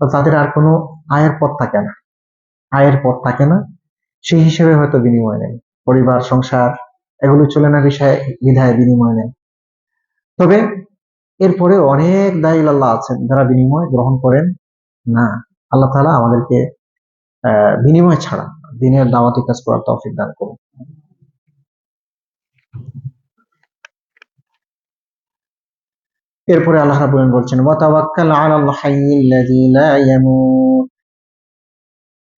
তাদের আর কোনো আয়ের পথ থাকে না। আয়ের পথ থাকে না। সেই হিসেবে হয়তো বিনিময় নেন। পরিবার, সংসার, এগুলো চলে না বিষয়ে বিধায় বিনিময় নেন। তবে এরপরে অনেক দায়ী আল্লাহ আছেন যারা বিনিময় গ্রহণ করেন না। আল্লাহ তালা আমাদেরকে বিনিময় ছাড়া দিনের দাওয়াতি কাজ করার তৌফিক দান করুন। এরপরে আল্লাহ রাব্বুল বলছেন ওয়া তাওয়াক্কাল আলাল লা ইয়ামুত।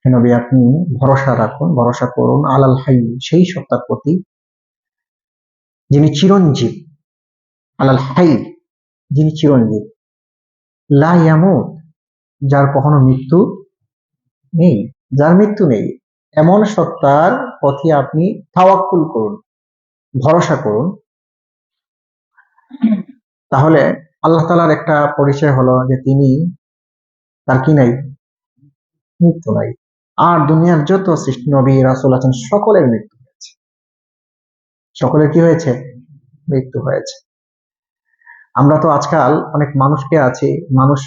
নবী, আপনি ভরসা রাখুন, ভরসা করুন আলাল হাই সেই সত্তার প্রতি যিনি চিরঞ্জীব। আলাল হাই যিনি চিরঞ্জীব। লা ইয়ামুত, যার কখনো মৃত্যু নেই, যার মৃত্যু নেই। এমন সত্তার প্রতি আপনি তাওয়াক্কুল করুন, ভরসা করুন। তাহলে আল্লাহ তালার একটা পরিচয় হলো যে তিনি তার কি নাই? মৃত্যু নাই। আর দুনিয়ার যত সৃষ্টি নবী, রাসুল আছেন, সকলের মৃত্যু হয়েছে। সকলের কি হয়েছে? মৃত্যু হয়েছে। আমরা তো আজকাল অনেক মানুষকে আছি, মানুষ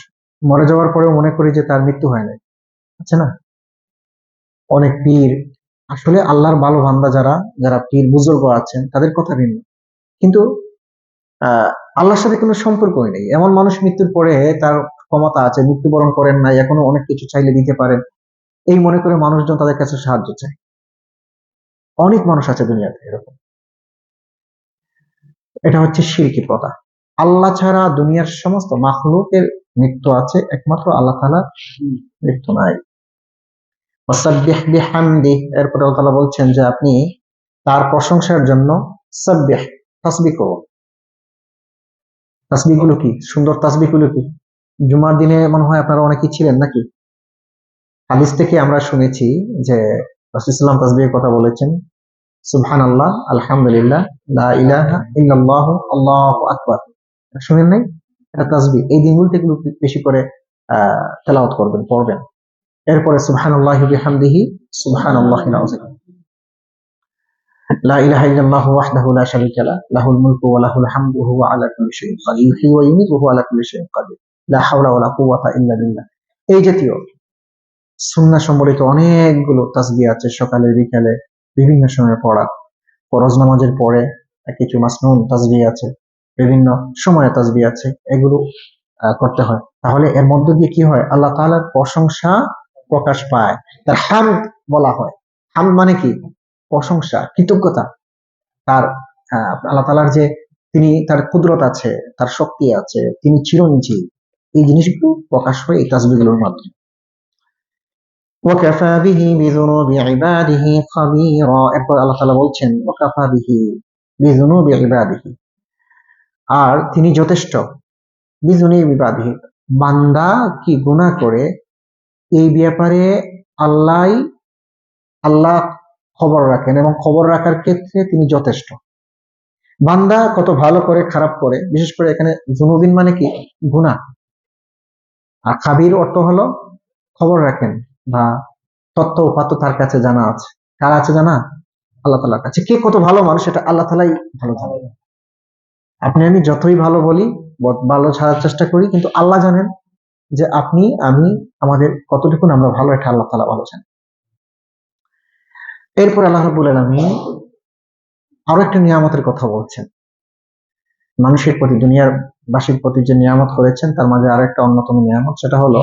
মরে যাওয়ার পরেও মনে করি যে তার মৃত্যু হয় নাই। আছে না? অনেক পীর, আসলে আল্লাহর ভালো বান্দা যারা যারা পীর বুজুর্গ আছেন, তাদের কথা ভিন্ন। কিন্তু আল্লাহর সাথে কোনো সম্পর্কই নেই। এমন মানুষ মৃত্যুর পরে তার ক্ষমতা আছে, মৃত্যুবরণ করেন নাই, এখনও অনেক কিছু চাইলে দিতে পারেন। এই মনে করে মানুষজন তাদের কাছে সাহায্য চায়। অনেক মানুষ আছে দুনিয়াতে এরকম। এটা হচ্ছে শিরকি প্রথা আল্লাহ ছাড়া দুনিয়ার সমস্ত মাখলুকের মৃত্যু আছে, একমাত্র আল্লাহ তাআলার মৃত্যু নাই। এরপরে আল্লাহ বলছেন যে আপনি তার প্রশংসার জন্য সাব্বিহ, তাসবিহ করুন। তাসবিহগুলো কি? সুন্দর তাসবিহগুলো কি? জুমার দিনে মনে হয় আপনারা অনেকেই ছিলেন নাকি? হাদিস থেকে আমরা শুনেছি যে রাসূলুল্লাহ তাসবিহের কথা বলেছেন সুবহান আল্লাহ আলহামদুলিল্লাহ ইল্লাল্লাহ, আল্লাহু আকবার। শুনেন নাই? এটা তাসবিহ। এই দিনগুলোতে এগুলো বেশি করে, আহ করবেন, পড়বেন। এরপরে সুবহান আল্লাহ বিহামদিহি সুবহান অনেকগুলো তাসবি আছে সকালে, বিকালে, বিভিন্ন সময় পড়া। পরজ নামাজের পরে কিছু মাসনুন তাসবি আছে, বিভিন্ন সময়ে তাসবি আছে, এগুলো করতে হয়। তাহলে এর মধ্য দিয়ে কি হয়? আল্লাহ তালার প্রশংসা প্রকাশ পায়। তার হাম বলা হয়। হাম মানে কি? প্রশংসা, কৃতজ্ঞতা। তার আল্লাহ তাআলার যে তিনি তার কুদরত আছে, তার শক্তি আছে, তিনি চিরঞ্জীব। এই জিনিসগুলো প্রকাশ হয় এই তাসবিহগুলোর মাধ্যমে। ওয়াকাফা বিহি বলছেন আর তিনি যথেষ্ট। বিযুনুবি ইবাদিহি। বান্দা কি গুনাহ করে? এই ব্যাপারে আল্লাহ আল্লাহ খবর রাখেন এবং খবর রাখার ক্ষেত্রে তিনি যথেষ্ট। বান্দা কত ভালো করে, খারাপ করে, বিশেষ করে এখানে জুনুবিন মানে কি? গুনাহ। আর খাবির অর্থ হলো খবর রাখেন বা তথ্য উপাত্ত তার কাছে জানা আছে। কার আছে জানা? আল্লাহ তালার কাছে। কে কত ভালো মানুষ এটা আল্লাহ তালাই ভালো জানেন। আপনি আমি যতই ভালো বলি ভালো ছাড়ার চেষ্টা করি, কিন্তু আল্লাহ জানেন যে আপনি, আমি, আমাদের কতটুকু আমরা ভালো, এটা আল্লাহ তালা ভালো জানেন। এরপর আল্লাহ রাবুল আলমী আরো একটা নিয়ামতের কথা বলছেন মানুষের প্রতি দুনিয়ার বাসীর প্রতি যে নিয়ামত করেছেন তার মাঝে আরেকটা অন্যতম নিয়ামত সেটা হলো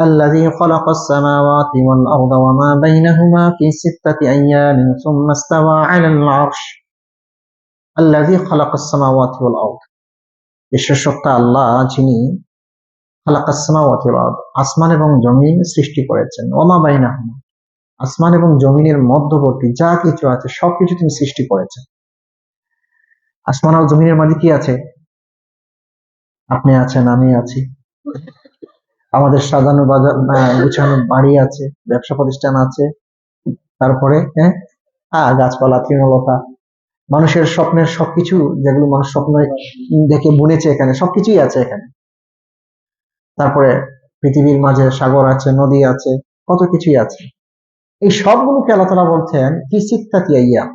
الذي خلق السماوات والأرض وما بينهما في ستة أيام ثم استوى على العرش الذي خلق السماوات والأرض বিশ্বসত্তা আল্লাহ যিনি খালাক আসমাওয়াতি ওয়াল আরদ আসমান এবং জমিন সৃষ্টি করেছেন ওমা বাইনাহুমা আসমান এবং জমিনের মধ্যবর্তী যা কিছু আছে সবকিছু তিনি সৃষ্টি করেছেন। আসমান আর জমিনের মাঝে কি আছে? আপনি আছেন আমি আছি। আমাদের সাজানো বাজার গুছানো বাড়ি আছে ব্যবসা প্রতিষ্ঠান আছে। তারপরে হ্যাঁ? আহ, গাছপালা তৃণলতা। মানুষের স্বপ্নের সবকিছু যেগুলো মানুষ স্বপ্ন দেখে বুনেছে এখানে সবকিছুই আছে এখানে। তারপরে পৃথিবীর মাঝে সাগর আছে নদী আছে কত কিছুই আছে। এই সবগুলোকে আল্লাহ তালা বলছেন কি সিত্তাতি আইয়াম?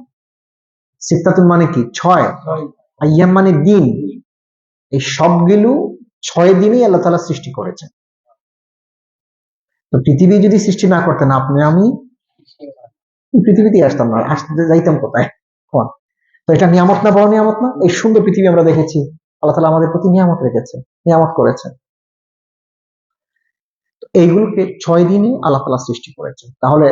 সিত্তাতুন মানে কি? ছয়। আইয়াম মানে দিন। এই সবগুলো ছয় দিনই আল্লাহ তালা সৃষ্টি করেছেন। তো পৃথিবী যদি সৃষ্টি না করতেন আপনি আমি পৃথিবীতে আসতাম না। আসতে যাইতাম কোথায়? কোন? তো এটা নিয়ামত না বড় নিয়ামত না? এই সুন্দর পৃথিবী আমরা দেখেছি। আল্লাহ তালা আমাদের প্রতি নিয়ামত রেখেছেন নিয়ামত করেছেন। তো এইগুলোকে ছয় দিনই আল্লাহ তালা সৃষ্টি করেছেন। তাহলে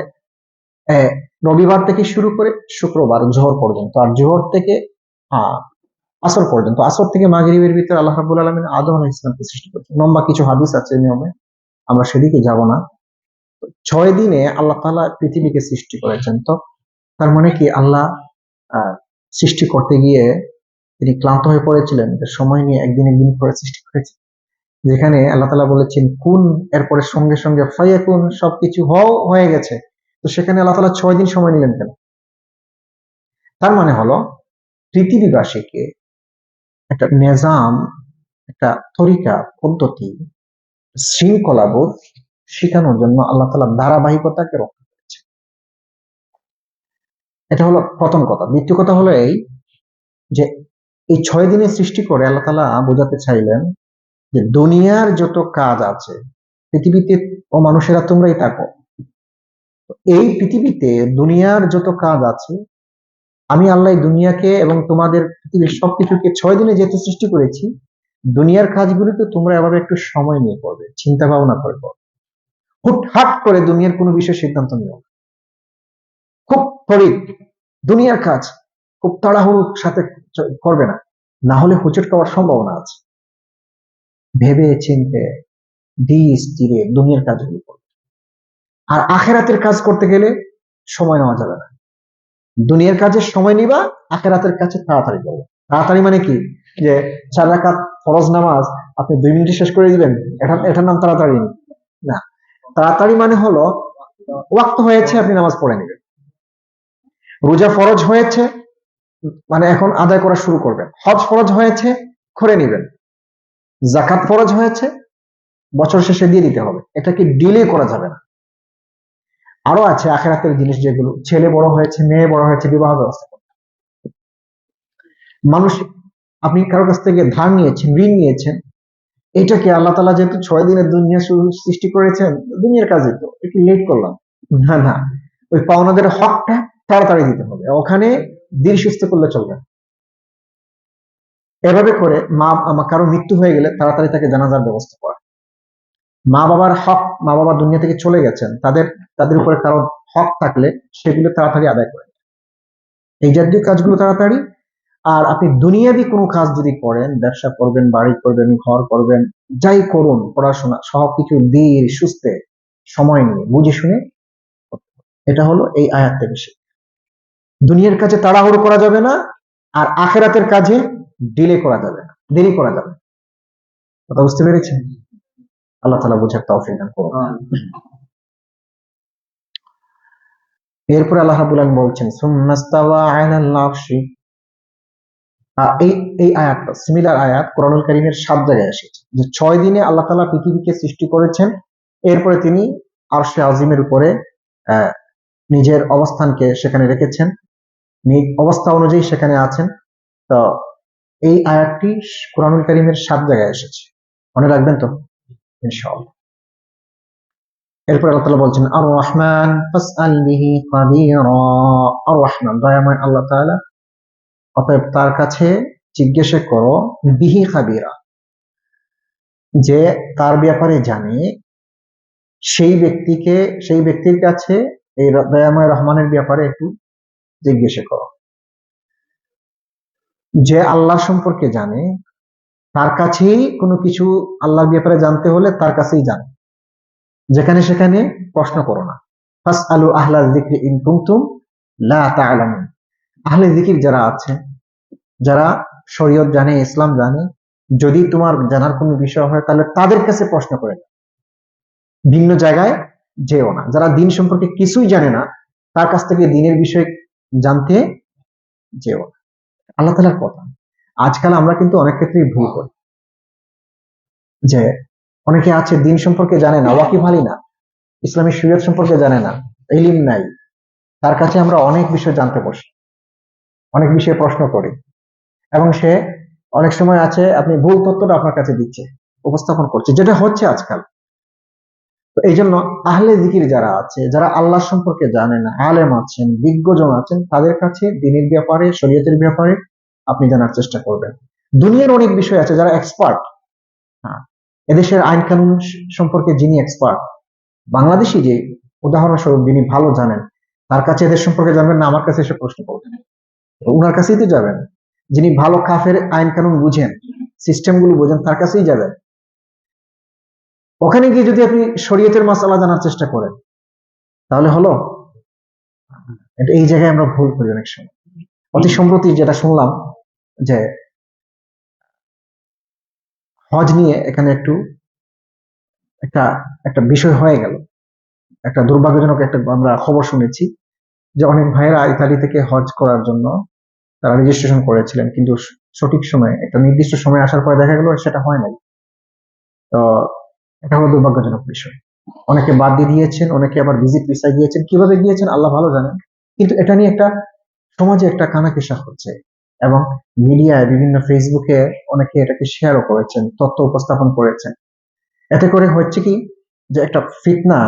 রবিবার থেকে শুরু করে শুক্রবার, জোহর পর্যন্ত। আর জোহর থেকে আসর পর্যন্ত। আসর থেকে মাগরিবের ভিতরে আল্লাহ রাবুল আলমিন আদম আলাহ ইসলামকে সৃষ্টি করেছেন। লম্বা কিছু হাদিস আছে নিয়মে। আমরা সেদিকে যাব না। ছয় দিনে আল্লাহ তালা পৃথিবীকে সৃষ্টি করেছেন। তো তার মানে কি? আল্লাহ সৃষ্টি করতে গিয়ে তিনি ক্লান্ত হয়ে পড়েছিলেন। সময় নিয়ে একদিন একদিন করে সৃষ্টি করেছেন। যেখানে আল্লাহ তালা বলেছেন, কুন, এরপরে সঙ্গে সঙ্গে ফাইয়া কুন সবকিছু হও, হয়ে গেছে। তো সেখানে আল্লাহ তালা ছয় দিন সময় নিলেন কেন? তার মানে হলো, পৃথিবীবাসীকে একটা নিজাম, একটা তরিকা, পদ্ধতি, শৃঙ্খলাবোধ শেখানোর জন্য আল্লাহ তালা ধারাবাহিকতাকে রক্ষা করেছে এটা হলো প্রথম কথা। দ্বিতীয় কথা হলো এই যে, এই ছয় দিনে সৃষ্টি করে আল্লাহ তালা বোঝাতে চাইলেন যে, দুনিয়ার যত কাজ আছে, পৃথিবীতে ও মানুষেরা তোমরাই থাকো। এই পৃথিবীতে দুনিয়ার যত কাজ আছে, আমি আল্লাহ দুনিয়াকে এবং তোমাদের পৃথিবীর সবকিছুকে ছয় দিনে যেহেতু সৃষ্টি করেছি, দুনিয়ার কাজগুলিতে তোমরা এভাবে একটু সময় নিয়ে করবে চিন্তা ভাবনা করে করবে। হুটহাট করে দুনিয়ার কোনো বিষয়ে সিদ্ধান্ত নিও খুব তরিক দুনিয়ার কাজ খুব তাড়াহুড়োর সাথে করবে না। না হলে হুচট খাওয়ার সম্ভাবনা আছে। ভেবে চিনতে ধীরে স্থিরে দুনিয়ার কাজগুলো করবে আর আখেরাতের কাজ করতে গেলে সময় নেওয়া যাবে না। দুনিয়ার কাজে সময় নিবা, আখেরাতের কাছে তাড়াতাড়ি করবে তাড়াতাড়ি মানে কি? যে চার রাকাত ফরজ নামাজ আপনি দুই মিনিটে শেষ করে দিবেন এটা এটার নাম তাড়াতাড়ি না। তাড়াতাড়ি মানে হলো ওয়াক্ত হয়েছে, আপনি নামাজ পড়ে নেবেন। রোজা ফরজ হয়েছে মানে এখন আদায় করা শুরু করবেন। হজ ফরজ হয়েছে, করে নেবেন। জাকাত ফরজ হয়েছে, বছর শেষে দিয়ে দিতে হবে। এটা কি ডিলে করা যাবে না? আরও আছে আখেরাতের জিনিস যেগুলো, ছেলে বড় হয়েছে, মেয়ে বড় হয়েছে, বিবাহ ব্যবস্থা। মানুষ, আপনি কারোর কাছ থেকে ধার নিয়েছেন, ঋণ নিয়েছেন এটাকে আল্লাহ তালা যেহেতু ছয় দিনের দুনিয়া সৃষ্টি করেছেন, দুনিয়ার কাজে তো, একটু লেট করলাম। না না, ওই পাওনাদের হকটা তাড়াতাড়ি দিতে হবে, ওখানে ধীর সুস্থ করলে চলবে এভাবে করে মা, আমার কারও মৃত্যু হয়ে গেলে তাড়াতাড়ি তাকে জানাজার ব্যবস্থা করা। মা বাবার হক মা বাবা দুনিয়া থেকে চলে গেছেন, তাদের তাদের উপরে কারও হক থাকলে সেগুলো তাড়াতাড়ি আদায় করে এই জাতীয় কাজগুলো তাড়াতাড়ি। আর আপনি দুনিয়াবি কোনো কাজ যদি করেন, ব্যবসা করবেন, বাড়ি করবেন, ঘর করবেন, যাই করুন, পড়াশোনা সব কিছু ধীর, সুস্থে, সময় নিয়ে, বুঝে শুনে এটা হলো এই আয়াত থেকে শিক্ষা। দুনিয়ার কাজে তাড়াহুড়ো করা যাবে না, আর আখেরাতের কাজে ডিলে করা যাবে না, দেরি করা যাবে কথা বুঝতে পেরেছেন? আল্লাহ তালা বোঝার তৌফিক দান করুন। এরপরে আল্লাহ রাব্বুল আলামিন বলছেন সুম্মাস্তাওয়া আলাল আরশি। এই এই আয়াতটা সিমিলার আয়াত কোরআনুল কারীমের সাত জায়গায় এসেছে। যে ছয় দিনে আল্লাহ তাআলা পৃথিবীকে সৃষ্টি করেছেন এরপরে তিনি আরশে আজিমের উপরে আহ, নিজের অবস্থানকে সেখানে রেখেছেন অবস্থা অনুযায়ী সেখানে আছেন। তো এই আয়াতটি কোরআনুল কারীমের সাত জায়গায় এসেছে। মনে রাখবেন তো? ইনশাআল্লাহ। এরপর আল্লাহ তাআলা বলছেন আর রহমান আর রহমান দয়াময় আল্লাহ তাআলা, অতএব তার কাছে জিজ্ঞাসা করো, বিহি যে তার ব্যাপারে জানে, সেই ব্যক্তিকে, সেই ব্যক্তির কাছে এই দয়াময় রহমানের ব্যাপারে একটু জিজ্ঞাসা করো। যে আল্লাহ সম্পর্কে জানে তার কাছেই কোনো কিছু আল্লাহর ব্যাপারে জানতে হলে তার কাছেই জানে যেখানে সেখানে প্রশ্ন করো না। ফাস আলু আহলা জিক্রি ইন কুনতুম লা আহলে জিকির যারা আছে, যারা শরীয়ত জানে, ইসলাম জানে, যদি তোমার জানার কোনো বিষয় হয় তাহলে তাদের কাছে প্রশ্ন করে। ভিন্ন জায়গায় যেও না। যারা দিন সম্পর্কে কিছুই জানে না, তার কাছ থেকে দিনের বিষয় জানতে যেও না। আল্লাহ তালার কথা। আজকাল আমরা কিন্তু অনেক ক্ষেত্রেই ভুল করি। যে অনেকে আছে, দিন সম্পর্কে জানে না ওয়াকিফালি না, ইসলামী শরীয়ত সম্পর্কে জানে না, ইলিম নাই। তার কাছে আমরা অনেক বিষয় জানতে বসি, অনেক বিষয়ে প্রশ্ন করি। এবং সে অনেক সময় আছে, আপনি ভুল তথ্যটা আপনার কাছে দিচ্ছে, উপস্থাপন করছে, যেটা হচ্ছে আজকাল। তো এই জন্য আহলে জিকির যারা আছে, যারা আল্লাহ সম্পর্কে জানেন আলেম আছেন, বিজ্ঞজন আছেন, তাদের কাছে দিনের ব্যাপারে, শরীয়তের ব্যাপারে আপনি জানার চেষ্টা করবেন। দুনিয়ার অনেক বিষয় আছে যারা এক্সপার্ট হ্যাঁ এদেশের আইন কানুন সম্পর্কে যিনি এক্সপার্ট বাংলাদেশি যে, উদাহরণস্বরূপ যিনি ভালো জানেন, তার কাছে এদের সম্পর্কে জানবেন না, আমার কাছে এসে প্রশ্ন করবেন। ওনার কাছেই তো যাবেন। যিনি ভালো কাফের আইন কানুন বুঝেন সিস্টেমগুলো বুঝেন, তার কাছেই যাবেন। ওখানে গিয়ে যদি আপনি শরীয়তের মাসালা জানার চেষ্টা করেন, তাহলে হলো এই জায়গায় আমরা ভুল করি অনেক সময়। অতি সম্প্রতি যেটা শুনলাম যে হজ নিয়ে এখানে একটু, একটা একটা বিষয় হয়ে গেল। একটা দুর্ভাগ্যজনক একটা আমরা খবর শুনেছি যে অনেক ভাইয়েরা ইতালি থেকে হজ করার জন্য তারা রেজিস্ট্রেশন করেছিলেন, কিন্তু সঠিক সময়ে, একটা নির্দিষ্ট সময় আসার পরে দেখা গেল সেটা হয় নাই। তো এটা হলো দুর্ভাগ্যজনক বিষয়। অনেকে বাদ দিয়ে দিয়েছেন, অনেকে আবার ভিজিট ভিসায় গিয়েছেন। কীভাবে গিয়েছেন আল্লাহ ভালো জানেন। কিন্তু এটা নিয়ে একটা সমাজে একটা কানাকিসা হচ্ছে। এবং মিডিয়ায় বিভিন্ন ফেসবুকে অনেকে এটাকে শেয়ারও করেছেন, তথ্য উপস্থাপন করেছেন। এতে করে হচ্ছে কি যে একটা ফিতনা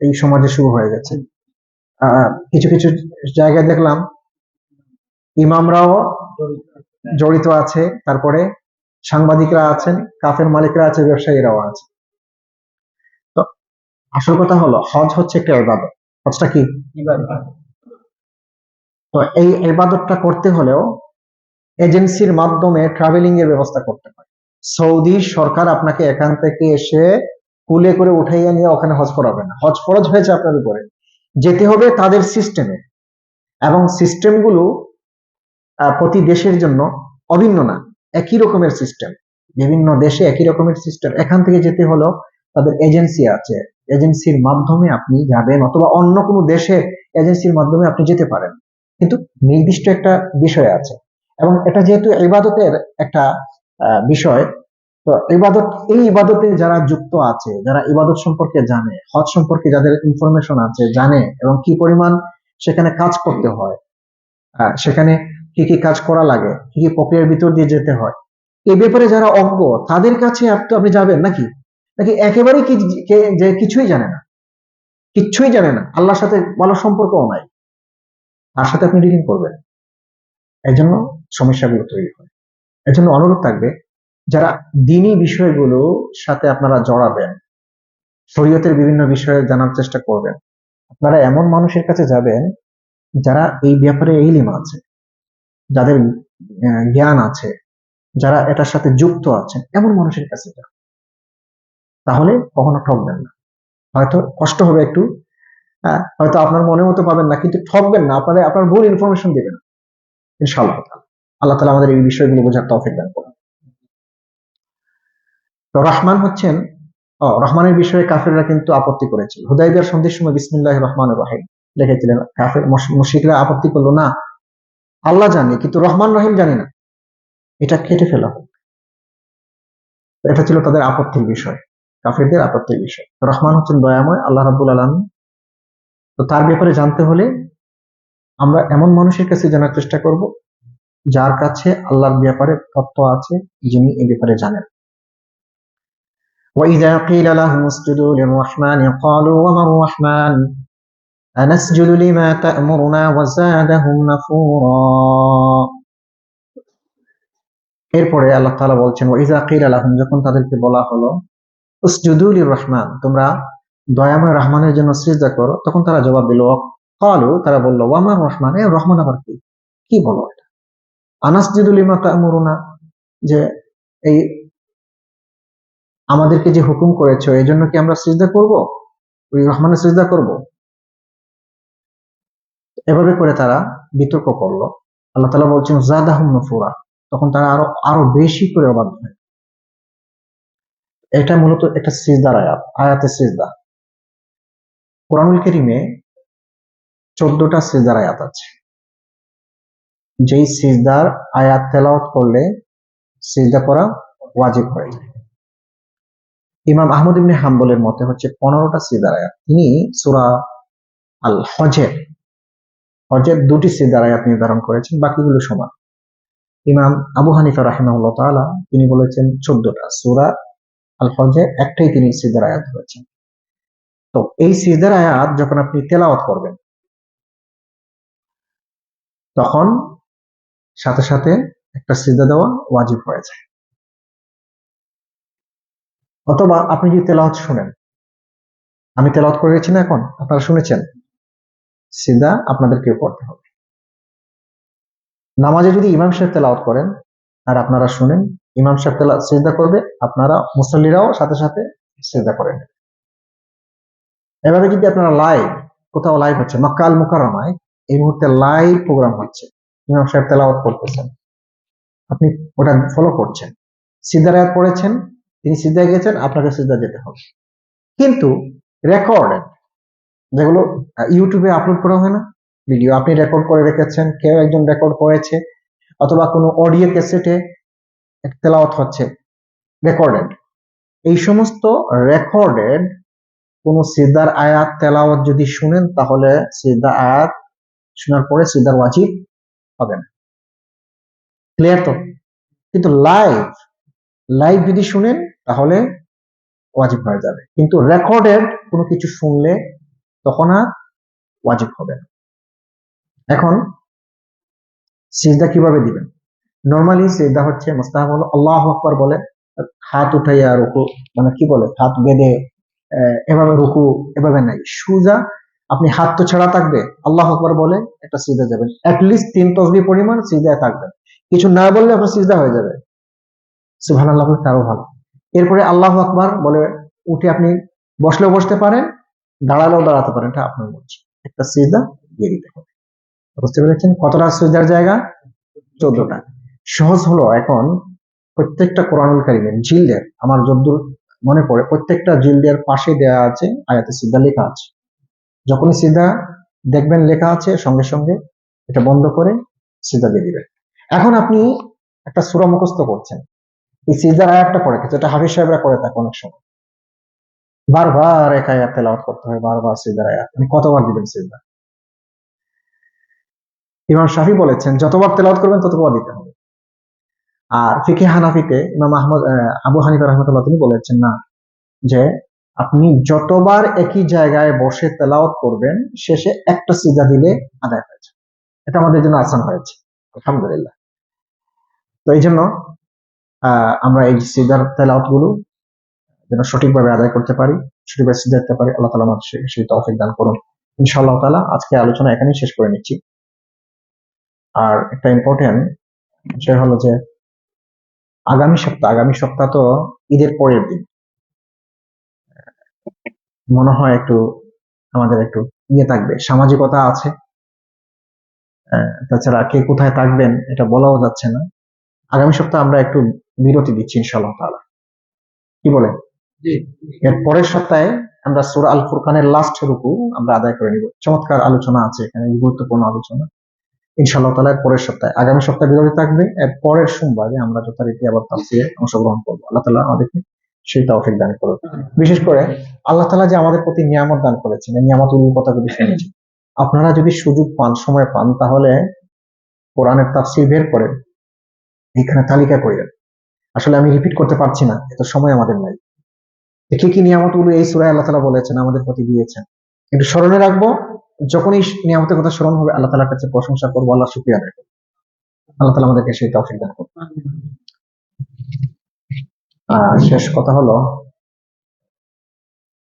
এই সমাজে শুরু হয়ে গেছে। কিছু কিছু জায়গায় দেখলাম ইমামরাও জড়িত আছে, তারপরে সাংবাদিকরা আছেন, কাফের মালিকরা আছে, ব্যবসায়ীরাও আছে। তো আসল কথা হলো, হজ হচ্ছে একটা ইবাদত। হজটা কি? তো এই ইবাদতটা করতে হলেও এজেন্সির মাধ্যমে ট্রাভেলিং এর ব্যবস্থা করতে হয়। সৌদি সরকার আপনাকে এখান থেকে এসে কুলে করে উঠাইয়া নিয়ে ওখানে হজ করাবে না। হজ ফরজ হয়েছে আপনার উপরে। যেতে হবে তাদের সিস্টেমে এবং সিস্টেমগুলো প্রতি দেশের জন্য অভিন্ন না। একই রকমের সিস্টেম বিভিন্ন দেশে একই রকমের সিস্টেম এখান থেকে যেতে হলো তাদের এজেন্সি আছে। এজেন্সির মাধ্যমে আপনি যাবেন অথবা অন্য কোনো দেশে এজেন্সির মাধ্যমে আপনি যেতে পারেন। কিন্তু নির্দিষ্ট একটা বিষয় আছে। এবং এটা যেহেতু ইবাদতের একটা বিষয়, তো ইবাদত, এই ইবাদতে যারা যুক্ত আছে, যারা ইবাদত সম্পর্কে জানে, হজ সম্পর্কে যাদের ইনফরমেশন আছে, জানে এবং কি পরিমাণ সেখানে কাজ করতে হয় সেখানে কি কি কাজ করা লাগে, কি কি প্রক্রিয়ার ভিতর দিয়ে যেতে হয় এই ব্যাপারে যারা অজ্ঞ, তাদের কাছে আপনি যাবেন নাকি? নাকি একেবারেই কে- যে কিছুই জানে না? কিচ্ছুই জানে না। আল্লাহর সাথে ভালো সম্পর্কও নাই। তার সাথে আপনি ডিলিং করবেন। এই জন্য সমস্যাগুলো তৈরি হয়। এর জন্য অনুরোধ থাকবে, যারা দিনী বিষয়গুলো সাথে আপনারা জড়াবেন, শরীয়তের বিভিন্ন বিষয়ে জানার চেষ্টা করবেন, আপনারা এমন মানুষের কাছে যাবেন যারা এই ব্যাপারে ইলিম আছে, যাদের জ্ঞান আছে, যারা এটার সাথে যুক্ত আছেন, এমন মানুষের কাছে যান। তাহলে কখনো ঠকবেন না। হয়তো কষ্ট হবে একটু হ্যাঁ, হয়তো আপনার মনে মতো পাবেন না কিন্তু ঠকবেন না আপনারা আপনার ভুল ইনফরমেশন দেবেন। ইনশাআল্লাহ আল্লাহ তালা আমাদের এই বিষয়গুলো বোঝার তৌফিক দান করুন। তো রহমান হচ্ছেন রহমানের বিষয়ে কাফেররা কিন্তু আপত্তি করেছিল। হুদাইবিয়ার সন্ধির সময় বিসমিল্লাহ রহমান রহিম লিখেছিলেন কাফের মুশরিকরা আপত্তি করল না আল্লাহ জানে কিন্তু রহমান রহিম জানে না। এটা কেটে ফেলা হোক। এটা ছিল তাদের আপত্তির বিষয় কাফেরদের আপত্তির বিষয়। রহমান হচ্ছেন দয়াময় আল্লাহ রাব্বুল আলম তো তার ব্যাপারে জানতে হলে আমরা এমন মানুষের কাছে জানার চেষ্টা করব যার কাছে আল্লাহর ব্যাপারে তত্ত্ব আছে যিনি এই ব্যাপারে জানেন وإذا قيل لهم اسجدوا للرحمن قالوا وما الرحمن أنسجد لما تأمرنا وزادهم نفورا এরপরে আল্লাহ তাআলা বলছেন ওয়াইজা কিল আলাহুম যখন তাদেরকে বলা হলো উসজুদুলির রহমান তোমরা দয়াময় রহমানের জন্য সিজদা করো। তখন তারা জবাব দিল কালু তারা বলল ওয়ামার রহমান? এ রহমান আবার কি? কি বলো এটা? আনাসজুদুল ইমা তা'মুরুনা যে এই আমাদেরকে যে হুকুম করেছ, এই জন্য কি আমরা সিজদা করব? ওই রহমানের সিজদা করব? এভাবে করে তারা বিতর্ক করল। আল্লাহ তালা বলছেন, জাদাহুম নুফুরা। তখন তারা আরও আরও বেশি করে অবাধ্য এটা মূলত একটা সিজদার আয়াত, আয়াতে সিজদা। কোরআনুল কারীমে চোদ্দটা সিজদার আয়াত আছে। যেই সিজদার আয়াত তেলাওয়াত করলে সিজদা করা ওয়াজিব হয়ে যায়। ইমাম আহমদ ইবনে হাম্বলের মতে হচ্ছে পনেরোটা সিজদার আয়াত। তিনি সুরা আল হজের হজের দুটি সিজদার আয়াত নির্ধারণ করেছেন, বাকিগুলো সমান। ইমাম আবু হানিফা রাহিমাহুল্লাহ তাআলা, তিনি বলেছেন চোদ্দটা। সুরা আল হজের একটাই তিনি সিজদার আয়াত ধরেছেন। তো এই সিজদার আয়াত যখন আপনি তেলাওয়াত করবেন, তখন সাথে সাথে একটা সিজদা দেওয়া ওয়াজিব হয়ে যায়। অথবা আপনি যদি তেলাওয়াত শুনেন, আমি তেলাওয়াত করে গেছি না এখন, আপনারা শুনেছেন? সিজদা আপনাদেরকেও করতে হবে। নামাজে যদি ইমাম সাহেব তেলাওয়াত করেন, আর আপনারা শুনেন, ইমাম সাহেব তেলা, সিজদা করবে, আপনারা মুসল্লিরাও সাথে সাথে সিজদা করেন এভাবে যদি আপনারা লাইভ কোথাও লাইভ হচ্ছে মক্কাল মুকাররমায় এই মুহূর্তে লাইভ প্রোগ্রাম হচ্ছে। ইমাম সাহেব তেলাওয়াত করতেছেন। আপনি ওটা ফলো করছেন। সিদ্ধার আয়াত পড়েছেন, তিনি সিদ্ধায় গেছেন, আপনাকে সিদ্ধা যেতে হবে। কিন্তু রেকর্ডেড যেগুলো ইউটিউবে আপলোড করা হয় না ভিডিও আপনি রেকর্ড করে রেখেছেন, কেউ একজন রেকর্ড করেছে, অথবা কোনো অডিও ক্যাসেটে তেলাওয়াত হচ্ছে রেকর্ডেড এই সমস্ত রেকর্ডেড কোন সিদ্ধার আয়াত তেলাওয়াত যদি শুনেন, তাহলে সিদ্ধা আয়াত শোনার পরে সিদ্ধার ওয়াজিব হবে না। ক্লিয়ার তো? কিন্তু লাইভ লাইভ যদি শুনেন, তাহলে ওয়াজিব হয়ে যাবে। কিন্তু রেকর্ডেড কোনো কিছু শুনলে তখন আর ওয়াজিব হবে না। এখন সিজদা কীভাবে দিবেন? নর্মালি সিজদা হচ্ছে মুস্তাহাব হলো আল্লাহ আকবার বলে, হাত উঠাইয়া রুকু মানে কি বলে? হাত বেঁধে এভাবে রুকু, এভাবে নাই। সুজা আপনি হাত তো ছাড়া থাকবে। আল্লাহ আকবার বলে, একটা সিজদা যাবেন। লিস্ট তিন তসবি পরিমাণ সিজদায় থাকবেন। কিছু না বললে আপনার সিজদা হয়ে যাবে। সুবহান আল্লাহ তারও ভালো। এরপরে আল্লাহ আকবার বলে, উঠে আপনি বসলেও বসতে পারেন, দাঁড়ালেও দাঁড়াতে পারেন, এটা আপনার মর্জি। একটা সিজদা দিয়ে দিতে হবে। বুঝতে পেরেছেন? কতটা সিজদার জায়গা? চোদ্দটা। সহজ হলো এখন প্রত্যেকটা কোরআনুল কারিমের, জিলদের, আমার যদ্দূর মনে পড়ে, প্রত্যেকটা জিলদের পাশে দেয়া আছে, আয়াতে সিদ্ধা লেখা আছে। যখনই সিদ্ধা দেখবেন লেখা আছে, সঙ্গে সঙ্গে এটা বন্ধ করে সিদ্ধা দিয়ে দিবেন। এখন আপনি একটা সুরা মুখস্থ করছেন। এই সিদ্ধার আয়াতটা পড়ে গেছে এটা হাফিজ সাহেবরা করে থাকে অনেক সময়। বারবার এক আয়াত তেলাওয়াত করতে হয়, বারবার সিদ্ধার আয়াত। আপনি কতবার দিবেন সিদ্ধা? ইমাম শাফি বলেছেন, যতবার তেলাওয়াত করবেন ততবার দিতে হবে। আর ফিকে হানাফিতে ইমাম আহমদ আবু হানিফা রহমতুল্লাহ তিনি বলেছেন না, যে আপনি যতবার একই জায়গায় বসে তেলাওয়াত করবেন, শেষে একটা সিজা দিলে আদায় হয়েছে এটা আমাদের জন্য আসান হয়েছে। আলহামদুলিল্লাহ। তো এই জন্য আমরা এই সিজার তেলাওয়াতগুলো যেন সঠিকভাবে আদায় করতে পারি, সঠিকভাবে সিজা দিতে পারি, আল্লাহ তালা আমাদের সেই তৌফিক দান করুন। ইনশাআল্লাহ তালা আজকে আলোচনা এখানেই শেষ করে নিচ্ছি। আর একটা ইম্পর্টেন্ট বিষয় হলো যে আগামী সপ্তাহ আগামী সপ্তাহ তো ঈদের পরের দিন। মনে হয় একটু আমাদের একটু ইয়ে থাকবে সামাজিকতা আছে। তাছাড়া কে কোথায় থাকবেন এটা বলাও যাচ্ছে না। আগামী সপ্তাহে আমরা একটু বিরতি দিচ্ছি ইনশাআল্লাহ তাআলা। কি বলে এর পরের সপ্তাহে আমরা সুরা আল ফুরকানের লাস্ট রুকু আমরা আদায় করে নিব। চমৎকার আলোচনা আছে এখানে গুরুত্বপূর্ণ আলোচনা। ইনশাআল্লাহ এর পরের সপ্তাহে, আগামী সপ্তাহে বিরতি থাকবে। এর পরের সোমবারে আমরা যথারীতি আবার তাফসিরে অংশগ্রহণ করব। আল্লাহ তাআলা আমাদেরকে সেই তৌফিক দান করুন বিশেষ করে আল্লাহ তাআলা যে আমাদের প্রতি নিয়ামত দান করেছেন, এই নিয়ামতগুলোর কথা যদি শুনেছি আপনারা যদি সুযোগ পান, সময় পান, তাহলে কোরআনের তাফসির বের করেন এখানে তালিকা করেন আসলে আমি রিপিট করতে পারছি না, এত সময় আমাদের নাই। কি কি নিয়ামতগুলো এই সুরায় আল্লাহ তালা বলেছেন, আমাদের প্রতি দিয়েছেন? কিন্তু স্মরণে রাখব। যখন এই নিয়ামতের কথা স্মরণ হবে, আল্লাহ তালার কাছে প্রশংসা করব, আল্লাহ শুক্রিয়া আদায় আল্লাহ তালা আমাদেরকে সেই তফিক দান আর শেষ কথা হলো